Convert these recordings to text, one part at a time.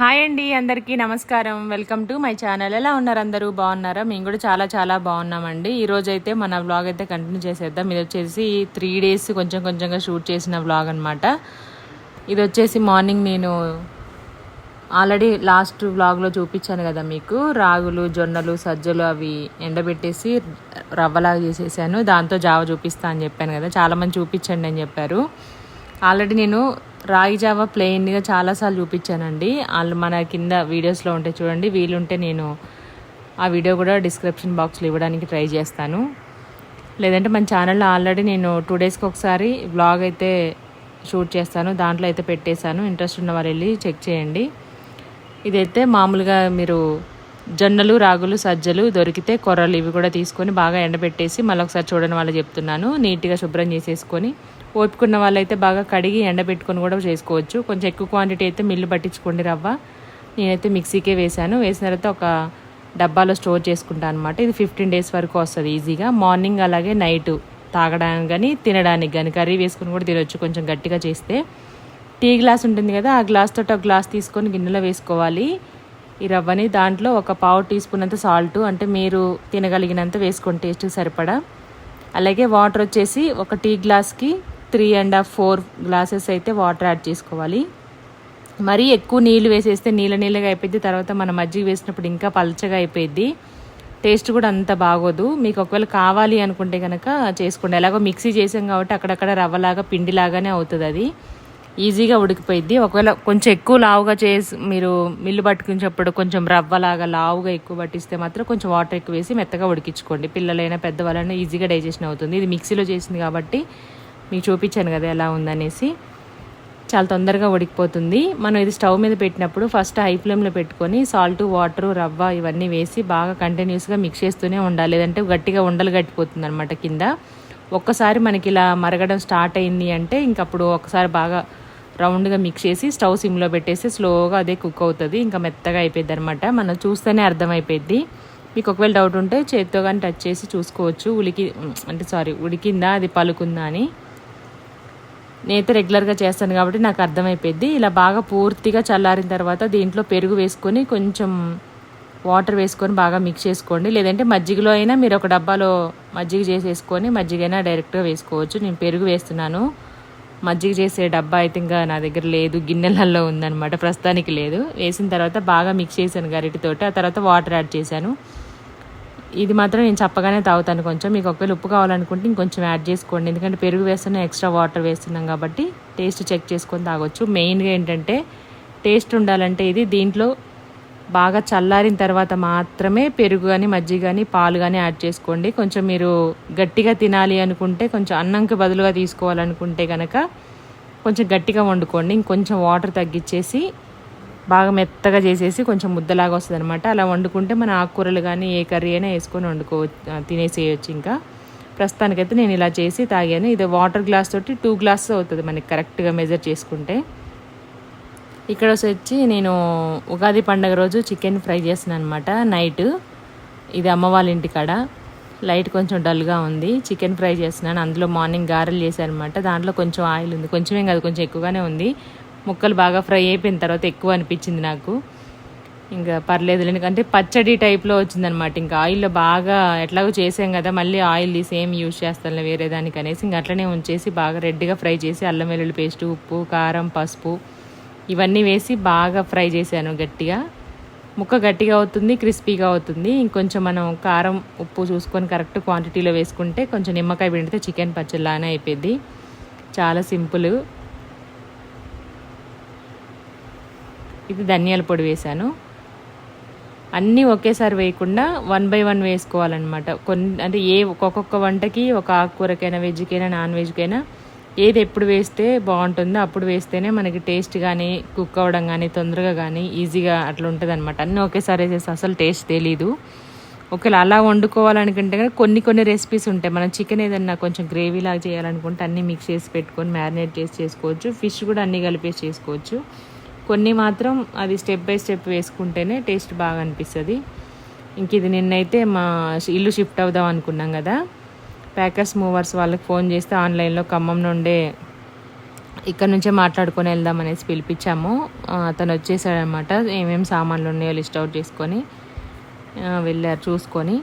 Hi అండి అందరికీ నమస్కారం. Welcome to my channel. ఎలా ఉన్నారు అందరూ? బాగున్నారా? మేము కూడా చాలా చాలా బాగున్నామండి. ఈ రోజు మన వ్లాగ్ అయితే కంటిన్యూ చేసేద్దాం. ఇది వచ్చేసి త్రీ డేస్ కొంచెం కొంచెంగా షూట్ చేసిన వ్లాగ్ అనమాట ఇది వచ్చేసి మార్నింగ్ నేను ఆల్రెడీ లాస్ట్ వ్లాగ్లో చూపించాను కదా మీకు. రాగులు జొన్నలు సజ్జలు అవి ఎండబెట్టేసి రవ్వలాగా చేసేసాను. దాంతో జావ చూపిస్తా అని చెప్పాను కదా. చాలామంది చూపించండి అని చెప్పారు. ఆల్రెడీ నేను రాగి జావా ప్లెయిన్గా చాలాసార్లు చూపించానండి. వాళ్ళు మన కింద వీడియోస్లో ఉంటే చూడండి. వీలుంటే నేను ఆ వీడియో కూడా డిస్క్రిప్షన్ బాక్స్లో ఇవ్వడానికి ట్రై చేస్తాను. లేదంటే మన ఛానల్లో ఆల్రెడీ నేను టూ డేస్కి ఒకసారి వ్లాగ్ అయితే షూట్ చేస్తాను. దాంట్లో అయితే పెట్టేశాను. ఇంట్రెస్ట్ ఉన్న వాళ్ళు వెళ్ళి చెక్ చేయండి. ఇదైతే మామూలుగా మీరు జొన్నలు రాగులు సజ్జలు దొరికితే కొర్రలు ఇవి కూడా తీసుకొని బాగా ఎండబెట్టేసి మళ్ళీ ఒకసారి చూడని వాళ్ళు చెప్తున్నాను. నీట్గా శుభ్రం చేసేసుకొని ఓపుకున్న వాళ్ళైతే బాగా కడిగి ఎండబెట్టుకొని కూడా చేసుకోవచ్చు. కొంచెం ఎక్కువ క్వాంటిటీ అయితే మిల్లు పట్టించుకోండి రవ్వ. నేనైతే మిక్సీకే వేసాను వేసిన తర్వాత ఒక డబ్బాలో స్టోర్ చేసుకుంటాను అనమాట ఇది ఫిఫ్టీన్ డేస్ వరకు వస్తుంది ఈజీగా. మార్నింగ్ అలాగే నైట్ తాగడానికి కానీ తినడానికి కానీ కర్రీ వేసుకుని కూడా తినొచ్చు కొంచెం గట్టిగా చేస్తే. టీ గ్లాస్ ఉంటుంది కదా ఆ గ్లాస్ తోటి ఒక గ్లాస్ తీసుకొని గిన్నెలో వేసుకోవాలి. ఈ రవ్వని దాంట్లో ఒక పావు టీ స్పూన్ అంత సాల్ట్ అంటే మీరు తినగలిగినంత వేసుకోండి టేస్ట్ సరిపడా. అలాగే వాటర్ వచ్చేసి ఒక టీ గ్లాస్కి three and half four glasses అయితే వాటర్ యాడ్ చేసుకోవాలి. మరీ ఎక్కువ నీళ్ళు వేసేస్తే నీళ్ళ నీళ్ళగా అయిపోయింది తర్వాత మన మజ్జిగ వేసినప్పుడు ఇంకా పలచగా అయిపోయింది టేస్ట్ కూడా అంత బాగోదు. మీకు ఒకవేళ కావాలి అనుకుంటే కనుక చేసుకోండి. ఎలాగో మిక్సీ చేసాం కాబట్టి అక్కడక్కడ రవ్వలాగా పిండిలాగానే అవుతుంది అది. ఈజీగా ఉడికిపోయిద్ది. ఒకవేళ కొంచెం ఎక్కువ లావుగా చేసి మీరు మిల్లు పట్టుకునేటప్పుడు కొంచెం రవ్వలాగా లావుగా ఎక్కువ పట్టిస్తే మాత్రం కొంచెం వాటర్ ఎక్కువ వేసి మెత్తగా ఉడికించుకోండి. పిల్లలైనా పెద్దవాళ్ళైనా ఈజీగా డైజెషన్ అవుతుంది. ఇది మిక్సీలో చేసింది కాబట్టి మీకు చూపించాను కదా ఎలా ఉందనేసి. చాలా తొందరగా ఉడికిపోతుంది. మనం ఇది స్టవ్ మీద పెట్టినప్పుడు ఫస్ట్ హై ఫ్లేమ్లో పెట్టుకొని సాల్ట్ వాటర్ రవ్వ ఇవన్నీ వేసి బాగా కంటిన్యూస్గా మిక్స్ చేస్తూనే ఉండాలి. లేదంటే గట్టిగా ఉండలు గట్టిపోతుంది అనమాట కింద. ఒక్కసారి మనకి ఇలా మరగడం స్టార్ట్ అయింది అంటే ఇంకప్పుడు ఒకసారి బాగా రౌండ్గా మిక్స్ చేసి స్టవ్ సిమ్లో పెట్టేసి స్లోగా అదే కుక్ అవుతుంది. ఇంకా మెత్తగా అయిపోయింది అనమాట మనం చూస్తేనే అర్థమైపోయింది మీకు ఒకవేళ డౌట్ ఉంటే చేతితో కానీ టచ్ చేసి చూసుకోవచ్చు. ఉలికి అంటే సారీ ఉడికిందా అది పలుకుందా అని. నేనైతే రెగ్యులర్గా చేస్తాను కాబట్టి నాకు అర్థమైపోయింది ఇలా బాగా పూర్తిగా చల్లారిన తర్వాత దీంట్లో పెరుగు వేసుకొని కొంచెం వాటర్ వేసుకొని బాగా మిక్స్ చేసుకోండి. లేదంటే మజ్జిగలో అయినా మీరు ఒక డబ్బాలో మజ్జిగ చేసేసుకొని మజ్జిగైనా డైరెక్ట్గా వేసుకోవచ్చు. నేను పెరుగు వేస్తున్నాను. మజ్జిగ చేసే డబ్బా అయితే ఇంకా నా దగ్గర లేదు. గిన్నెలలో ఉందనమాట ప్రస్తుతానికి లేదు. వేసిన తర్వాత బాగా మిక్స్ చేశాను గరిటితోటి. ఆ తర్వాత వాటర్ యాడ్ చేశాను. ఇది మాత్రం నేను చెప్పగానే తాగుతాను కొంచెం. మీకు ఒకవేళ ఉప్పు కావాలనుకుంటే ఇంకొంచెం యాడ్ చేసుకోండి. ఎందుకంటే పెరుగు వేస్తున్నా ఎక్స్ట్రా వాటర్ వేస్తున్నాం కాబట్టి టేస్ట్ చెక్ చేసుకొని తాగొచ్చు. మెయిన్గా ఏంటంటే టేస్ట్ ఉండాలంటే ఇది దీంట్లో బాగా చల్లారిన తర్వాత మాత్రమే పెరుగు కానీ మజ్జిగ కానీ పాలు కానీ యాడ్ చేసుకోండి. కొంచెం మీరు గట్టిగా తినాలి అనుకుంటే కొంచెం అన్నంకి బదులుగా తీసుకోవాలనుకుంటే కనుక కొంచెం గట్టిగా వండుకోండి. ఇంకొంచెం వాటర్ తగ్గించేసి బాగా మెత్తగా చేసేసి కొంచెం ముద్దలాగా వస్తుంది అనమాట అలా వండుకుంటే మన ఆకుకూరలు కానీ ఏ కర్రీ అయినా వేసుకొని వండుకోవచ్చు తినేసేయచ్చు ఇంకా. ప్రస్తుతానికైతే నేను ఇలా చేసి తాగాను. ఇది వాటర్ గ్లాస్ తోటి టూ గ్లాస్ అవుతుంది మనకి కరెక్ట్గా మెజర్ చేసుకుంటే. ఇక్కడ వచ్చి నేను ఉగాది పండగ రోజు చికెన్ ఫ్రై చేసిన అనమాట నైట్. ఇది అమ్మ వాళ్ళ ఇంటికాడ లైట్ కొంచెం డల్గా ఉంది. చికెన్ ఫ్రై చేస్తున్నాను. అందులో మార్నింగ్ గారెలు చేశాను అనమాట దాంట్లో కొంచెం ఆయిల్ ఉంది. కొంచెమేం కాదు కొంచెం ఎక్కువగానే ఉంది. ముక్కలు బాగా ఫ్రై అయిపోయిన తర్వాత ఎక్కువ అనిపించింది నాకు. ఇంకా పర్లేదు ఎందుకంటే పచ్చడి టైప్లో వచ్చిందనమాట ఇంకా ఆయిల్లో బాగా ఎట్లాగో చేసాం కదా మళ్ళీ ఆయిల్ సేమ్ యూజ్ చేస్తాను వేరే దానికి అనేసి ఇంకా అట్లనే ఉంచేసి బాగా రెడ్గా ఫ్రై చేసి అల్లం వెల్లుల్లి పేస్ట్ ఉప్పు కారం పసుపు ఇవన్నీ వేసి బాగా ఫ్రై చేశాను గట్టిగా. ముక్క గట్టిగా అవుతుంది క్రిస్పీగా అవుతుంది. ఇంకొంచెం మనం కారం ఉప్పు చూసుకొని కరెక్ట్ క్వాంటిటీలో వేసుకుంటే కొంచెం నిమ్మకాయ పిండితే చికెన్ పచ్చడిలానే అయిపోయింది చాలా సింపుల్. ఇది ధనియాల పొడి వేశాను. అన్నీ ఒకేసారి వేయకుండా వన్ బై వన్ వేసుకోవాలన్నమాట. కొన్ని అంటే ఏ ఒక్కొక్క వంటకి ఒక ఆకుకూరకైనా వెజ్కైనా నాన్ వెజ్కైనా ఏది ఎప్పుడు వేస్తే బాగుంటుందో అప్పుడు వేస్తేనే మనకి టేస్ట్ కానీ కుక్ అవ్వడం కానీ తొందరగా కానీ ఈజీగా అట్లా ఉంటుంది అనమాట అన్నీ ఒకేసారి వేసేస్తే అసలు టేస్ట్ తెలీదు. ఒకవేళ అలా వండుకోవాలనుకుంటే కానీ కొన్ని కొన్ని రెసిపీస్ ఉంటాయి. మనం చికెన్ ఏదన్నా కొంచెం గ్రేవీ లాగా చేయాలనుకుంటే అన్నీ మిక్స్ చేసి పెట్టుకొని మ్యారినేట్ చేసి చేసుకోవచ్చు. ఫిష్ కూడా అన్నీ కలిపేసి చేసుకోవచ్చు. కొన్ని మాత్రం అది స్టెప్ బై స్టెప్ వేసుకుంటేనే టేస్ట్ బాగా అనిపిస్తుంది. ఇంక ఇది నిన్నైతే మా ఇల్లు షిఫ్ట్ అవుదాం అనుకున్నాం కదా. ప్యాకర్స్ మూవర్స్ వాళ్ళకి ఫోన్ చేస్తే ఆన్లైన్లో ఖమ్మం నుండే ఇక్కడ నుంచే మాట్లాడుకొని వెళ్దాం అనేసి పిలిపించాము. అతను వచ్చేసాడనమాట. ఏమేమి సామాన్లు ఉన్నాయో లిస్ట్ అవుట్ చేసుకొని వెళ్ళారు చూసుకొని.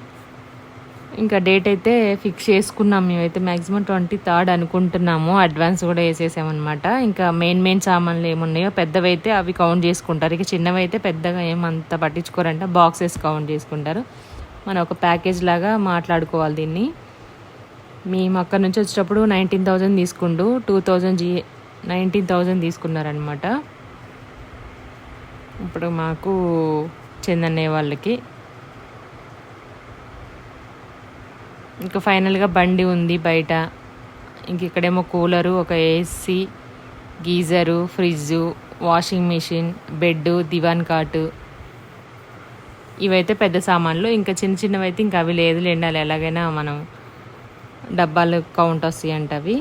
ఇంకా డేట్ అయితే ఫిక్స్ చేసుకున్నాం మేమైతే మ్యాక్సిమం ట్వంటీ థర్డ్ అనుకుంటున్నాము. అడ్వాన్స్ కూడా వేసేసామన్నమాట. ఇంకా మెయిన్ మెయిన్ సామాన్లు ఏమున్నాయో పెద్దవైతే అవి కౌంట్ చేసుకుంటారు. ఇక చిన్నవైతే పెద్దగా ఏమంత పట్టించుకోరంట. బాక్సెస్ కౌంట్ చేసుకుంటారు. మనం ఒక ప్యాకేజ్ లాగా మాట్లాడుకోవాలి దీన్ని. మేము అక్కడ నుంచి వచ్చేటప్పుడు నైన్టీన్ థౌజండ్ తీసుకుండు టూ థౌజండ్ జీ నైన్టీన్ థౌజండ్ తీసుకున్నారనమాట ఇప్పుడు మాకు చెందనే వాళ్ళకి ఇంకా ఫైనల్గా బండి ఉంది బయట. ఇంక ఇక్కడేమో కూలరు ఒక AC geyser fridge washing machine bed దివాన్ కాటు. ఇవైతే పెద్ద సామాన్లు. ఇంకా చిన్న చిన్నవి అయితే ఇంకా అవి లేదు ఎండాలి. ఎలాగైనా మనం డబ్బాలు కౌంట్ వస్తాయి అంట అవి.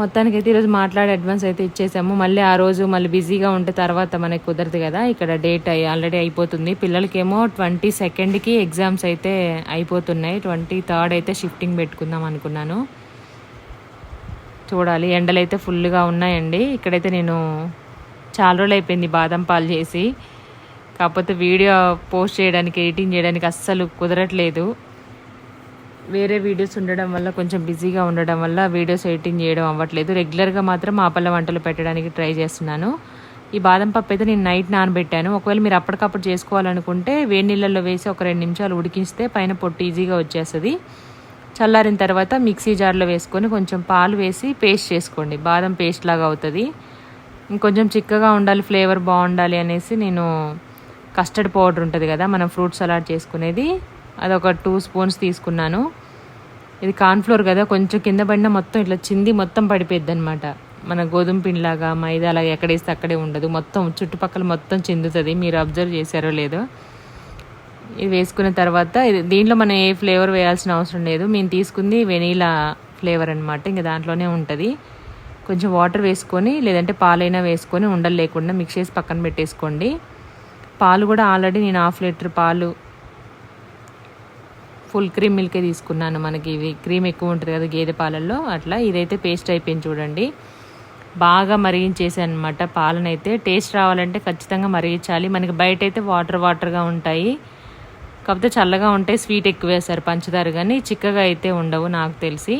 మొత్తానికి అయితే ఈరోజు మాట్లాడి అడ్వాన్స్ అయితే ఇచ్చేసాము. మళ్ళీ ఆ రోజు మళ్ళీ బిజీగా ఉంటే తర్వాత మనకి కుదరదు కదా. ఇక్కడ డేట్ అయి ఆల్రెడీ అయిపోతుంది. పిల్లలకేమో ట్వంటీ సెకండ్కి ఎగ్జామ్స్ అయితే అయిపోతున్నాయి. ట్వంటీ థర్డ్ అయితే షిఫ్టింగ్ పెట్టుకుందాం అనుకున్నాను. చూడాలి. ఎండలు అయితే ఫుల్గా ఉన్నాయండి. ఇక్కడైతే నేను చాలా రోజులు అయిపోయింది బాదం పాలు చేసి. కాకపోతే వీడియో పోస్ట్ చేయడానికి ఎడిటింగ్ చేయడానికి అస్సలు కుదరట్లేదు. వేరే వీడియోస్ ఉండడం వల్ల కొంచెం బిజీగా ఉండడం వల్ల వీడియోస్ ఎడిటింగ్ చేయడం అవ్వట్లేదు. రెగ్యులర్గా మాత్రం ఆపల వంటలు పెట్టడానికి ట్రై చేస్తున్నాను. ఈ బాదం పప్పు అయితే నేను నైట్ నానబెట్టాను. ఒకవేళ మీరు అప్పటికప్పుడు చేసుకోవాలనుకుంటే వేడి నీళ్ళల్లో వేసి ఒక రెండు నిమిషాలు ఉడికిస్తే పైన పొట్టు ఈజీగా వచ్చేస్తుంది. చల్లారిన తర్వాత మిక్సీ జార్లో వేసుకొని కొంచెం పాలు వేసి పేస్ట్ చేసుకోండి. బాదం పేస్ట్ లాగా అవుతుంది. ఇంకొంచెం చిక్కగా ఉండాలి ఫ్లేవర్ బాగుండాలి అనేసి నేను కస్టర్డ్ పౌడర్ ఉంటుంది కదా మనం ఫ్రూట్ సలాడ్ చేసుకునేది. అదొక టూ స్పూన్స్ తీసుకున్నాను. ఇది కార్న్ఫ్లోర్ కదా కొంచెం కింద పడిన మొత్తం ఇట్లా చింది మొత్తం పడిపోద్ది అనమాట మన గోధుమ పిండిలాగా మైదా అలాగే ఎక్కడేస్తే అక్కడే ఉండదు. మొత్తం చుట్టుపక్కల మొత్తం చిందుతుంది. మీరు అబ్జర్వ్ చేశారో లేదో. ఇది వేసుకున్న తర్వాత ఇది దీంట్లో మనం ఏ ఫ్లేవర్ వేయాల్సిన అవసరం లేదు. మేము తీసుకుంది వెనీలా ఫ్లేవర్ అనమాట ఇంకా దాంట్లోనే ఉంటుంది. కొంచెం వాటర్ వేసుకొని లేదంటే పాలైనా వేసుకొని ఉండలు లేకుండా మిక్స్ చేసి పక్కన పెట్టేసుకోండి. పాలు కూడా ఆల్రెడీ నేను హాఫ్ లీటర్ పాలు ఫుల్ క్రీమ్ మిల్కే తీసుకున్నాను. మనకి ఇవి క్రీమ్ ఎక్కువ ఉంటుంది కదా గేదె పాలల్లో అట్లా ఇదైతే పేస్ట్ అయిపోయింది చూడండి. బాగా మరిగించేసాను అనమాట పాలనైతే. టేస్ట్ రావాలంటే ఖచ్చితంగా మరిగించాలి. మనకి బయట అయితే వాటర్ వాటర్గా ఉంటాయి. కాకపోతే చల్లగా ఉంటాయి స్వీట్ ఎక్కువ వేస్తారు పంచదార కానీ చిక్కగా అయితే ఉండవు నాకు తెలిసి.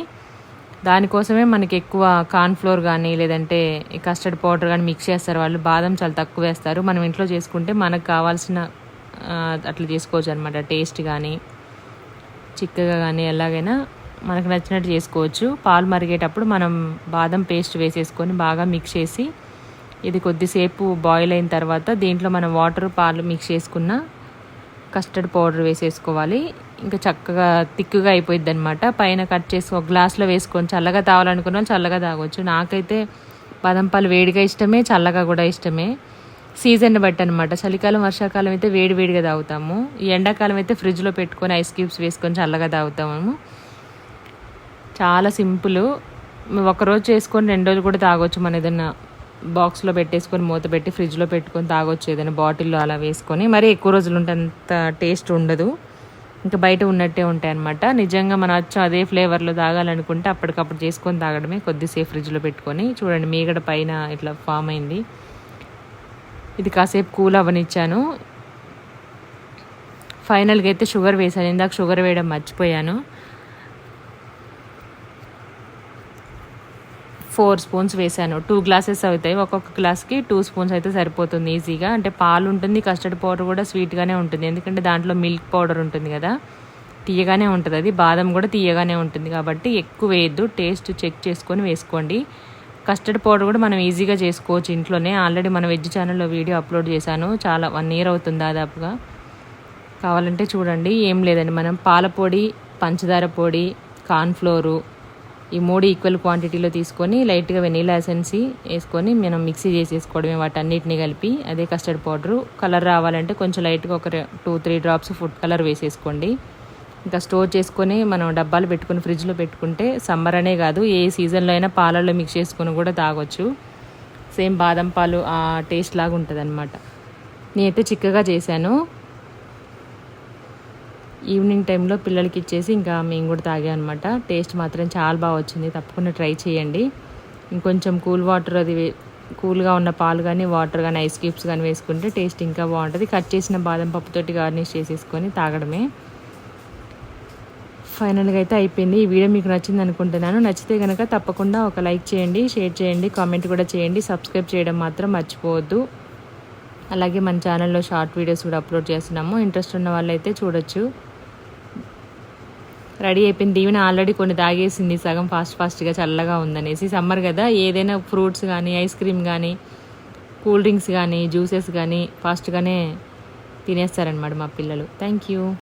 దానికోసమే మనకి ఎక్కువ కార్న్ఫ్లోర్ కానీ లేదంటే కస్టర్డ్ పౌడర్ కానీ మిక్స్ చేస్తారు వాళ్ళు. బాదం చాలా తక్కువ వేస్తారు. మనం ఇంట్లో చేసుకుంటే మనకు కావాల్సిన అట్లా చేసుకోవచ్చు అనమాట టేస్ట్ కానీ చిక్కగా కానీ ఎలాగైనా మనకు నచ్చినట్టు చేసుకోవచ్చు. పాలు మరిగేటప్పుడు మనం బాదం పేస్ట్ వేసేసుకొని బాగా మిక్స్ చేసి ఇది కొద్దిసేపు బాయిల్ అయిన తర్వాత దీంట్లో మనం వాటర్ పాలు మిక్స్ చేసుకున్న కస్టర్డ్ పౌడర్ వేసేసుకోవాలి. ఇంకా చక్కగా తిక్కుగా అయిపోయింది అనమాట పైన కట్ చేసి ఒక గ్లాస్లో వేసుకొని చల్లగా తాగాలనుకున్న చల్లగా తాగొచ్చు. నాకైతే బాదం పాలు వేడిగా ఇష్టమే చల్లగా కూడా ఇష్టమే. సీజన్ బట్టి అనమాట చలికాలం వర్షాకాలం అయితే వేడివేడిగా తాగుతాము. ఈ ఎండాకాలం అయితే ఫ్రిడ్జ్లో పెట్టుకొని ఐస్ క్యూబ్స్ వేసుకొని చల్లగా తాగుతాము. చాలా సింపుల్. ఒకరోజు చేసుకొని రెండు రోజులు కూడా తాగొచ్చు మన ఏదైనా బాక్స్లో పెట్టేసుకొని మూత పెట్టి ఫ్రిడ్జ్లో పెట్టుకొని తాగొచ్చు ఏదైనా బాటిల్లో అలా వేసుకొని. మరి ఎక్కువ రోజులు ఉంటే అంత టేస్ట్ ఉండదు. ఇంకా బయట ఉన్నట్టే ఉంటాయి అనమాట నిజంగా మనం వచ్చి అదే ఫ్లేవర్లో తాగాలనుకుంటే అప్పటికప్పుడు చేసుకొని తాగడమే కొద్దిసేపు ఫ్రిడ్జ్లో పెట్టుకొని. చూడండి మీగడ పైన ఇట్లా ఫామ్ అయింది. ఇది కాసేపు కూల్ అవ్వనిచ్చాను. ఫైనల్గా అయితే షుగర్ వేసాను ఇందాక షుగర్ వేయడం మర్చిపోయాను. ఫోర్ స్పూన్స్ వేసాను టూ గ్లాసెస్ అవుతాయి. ఒక్కొక్క గ్లాస్కి టూ స్పూన్స్ అయితే సరిపోతుంది ఈజీగా. అంటే పాలు ఉంటుంది కస్టర్డ్ పౌడర్ కూడా స్వీట్గానే ఉంటుంది. ఎందుకంటే దాంట్లో మిల్క్ పౌడర్ ఉంటుంది కదా. తీయగానే ఉంటుంది. అది బాదం కూడా తీయగానే ఉంటుంది కాబట్టి ఎక్కువ వేయద్దు. టేస్ట్ చెక్ చేసుకొని వేసుకోండి. కస్టర్డ్ పౌడర్ కూడా మనం ఈజీగా చేసుకోవచ్చు ఇంట్లోనే. ఆల్రెడీ మన వెజ్ ఛానల్లో వీడియో అప్లోడ్ చేశాను. చాలా వన్ ఇయర్ అవుతుంది దాదాపుగా. కావాలంటే చూడండి. ఏం లేదండి. మనం పాల పొడి పంచదార పొడి కార్న్ఫ్లోరు ఈ మూడు ఈక్వల్ క్వాంటిటీలో తీసుకొని లైట్గా వెనీలా ఎసెన్సీ వేసుకొని మనం మిక్సీ చేసేసుకోవడమే వాటన్నిటిని కలిపి అదే కస్టర్డ్ పౌడరు. కలర్ రావాలంటే కొంచెం లైట్గా ఒక two three drops food colour వేసేసుకోండి. ఇంకా స్టోర్ చేసుకొని మనం డబ్బాలు పెట్టుకుని ఫ్రిడ్జ్లో పెట్టుకుంటే సమ్మర్ అనే కాదు ఏ సీజన్లో అయినా పాలల్లో మిక్స్ చేసుకొని కూడా తాగొచ్చు. సేమ్ బాదం పాలు ఆ టేస్ట్ లాగా ఉంటుంది అనమాట నేనైతే చిక్కగా చేశాను. ఈవినింగ్ టైంలో పిల్లలకి ఇచ్చేసి ఇంకా మేము కూడా తాగాం అనమాట టేస్ట్ మాత్రం చాలా బాగా వచ్చింది. తప్పకుండా ట్రై చేయండి. ఇంకొంచెం కూల్ వాటర్ అది కూల్గా ఉన్న పాలు కానీ వాటర్ కానీ ఐస్ క్యూబ్స్ కానీ వేసుకుంటే టేస్ట్ ఇంకా బాగుంటుంది. కట్ చేసిన బాదం పప్పుతోటి గార్నిష్ చేసేసుకొని తాగడమే. ఫైనల్గా అయితే అయిపోయింది. ఈ వీడియో మీకు నచ్చింది అనుకుంటున్నాను. నచ్చితే కనుక తప్పకుండా ఒక లైక్ చేయండి షేర్ చేయండి కామెంట్ కూడా చేయండి. సబ్స్క్రైబ్ చేయడం మాత్రం మర్చిపోవద్దు. అలాగే మన ఛానల్లో షార్ట్ వీడియోస్ కూడా అప్లోడ్ చేస్తున్నాము. ఇంట్రెస్ట్ ఉన్న వాళ్ళైతే చూడొచ్చు. రెడీ అయిపోయింది. దీవెన ఆల్రెడీ కొన్ని తాగేసింది. సగం ఫాస్ట్ ఫాస్ట్గా చల్లగా ఉందనేసి. సమ్మర్ కదా. ఏదైనా ఫ్రూట్స్ కానీ ఐస్ క్రీమ్ కానీ కూల్ డ్రింక్స్ కానీ జ్యూసెస్ కానీ ఫాస్ట్గానే తినేస్తారనమాట మా పిల్లలు. Thank you.